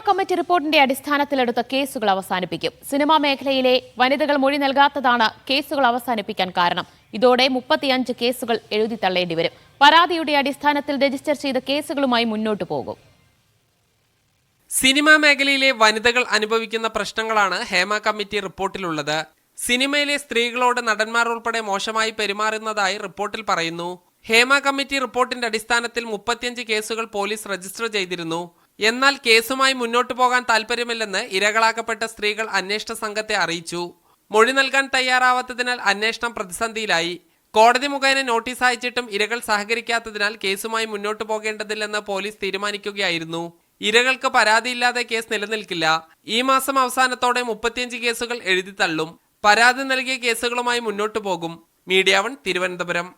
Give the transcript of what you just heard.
Committee റിപ്പോർട്ടിന്റെ അടിസ്ഥാനത്തിലെടുത്ത കേസുകൾ അവസാനിപ്പിക്കും. സിനിമാ മേഖലയിലെ വനിതകൾ മൊഴി നൽകാത്തതാണ് കേസുകൾ അവസാനിപ്പിക്കാൻ കാരണം. ഇതോടെ മുപ്പത്തിയഞ്ച് കേസുകൾ എഴുതി തള്ളേണ്ടി വരും. പരാതിയുടെ അടിസ്ഥാനത്തിൽ രജിസ്റ്റർ ചെയ്ത കേസുകളുമായി മുന്നോട്ടു പോകും. സിനിമാ മേഖലയിലെ വനിതകൾ അനുഭവിക്കുന്ന പ്രശ്നങ്ങളാണ് ഹേമ കമ്മിറ്റി റിപ്പോർട്ടിലുള്ളത്. സിനിമയിലെ സ്ത്രീകളോട് നടന്മാർ ഉൾപ്പെടെ മോശമായി പെരുമാറുന്നതായി റിപ്പോർട്ടിൽ പറയുന്നു. ഹേമ കമ്മിറ്റി റിപ്പോർട്ടിന്റെ അടിസ്ഥാനത്തിൽ മുപ്പത്തിയഞ്ച് കേസുകൾ പോലീസ് രജിസ്റ്റർ ചെയ്തിരുന്നു. എന്നാൽ കേസുമായി മുന്നോട്ടു പോകാൻ താൽപ്പര്യമില്ലെന്ന് ഇരകളാക്കപ്പെട്ട സ്ത്രീകൾ അന്വേഷണ സംഘത്തെ അറിയിച്ചു. മൊഴി നൽകാൻ തയ്യാറാവാത്തതിനാൽ അന്വേഷണം പ്രതിസന്ധിയിലായി. കോടതി മുഖേന നോട്ടീസ് അയച്ചിട്ടും ഇരകൾ സഹകരിക്കാത്തതിനാൽ കേസുമായി മുന്നോട്ടു പോകേണ്ടതില്ലെന്ന് പോലീസ് തീരുമാനിക്കുകയായിരുന്നു. ഇരകൾക്ക് പരാതിയില്ലാതെ കേസ് നിലനിൽക്കില്ല. ഈ മാസം അവസാനത്തോടെ മുപ്പത്തിയഞ്ച് കേസുകൾ എഴുതി തള്ളും. പരാതി നൽകിയ കേസുകളുമായി മുന്നോട്ടു പോകും. Media one Thiruvananthapuram.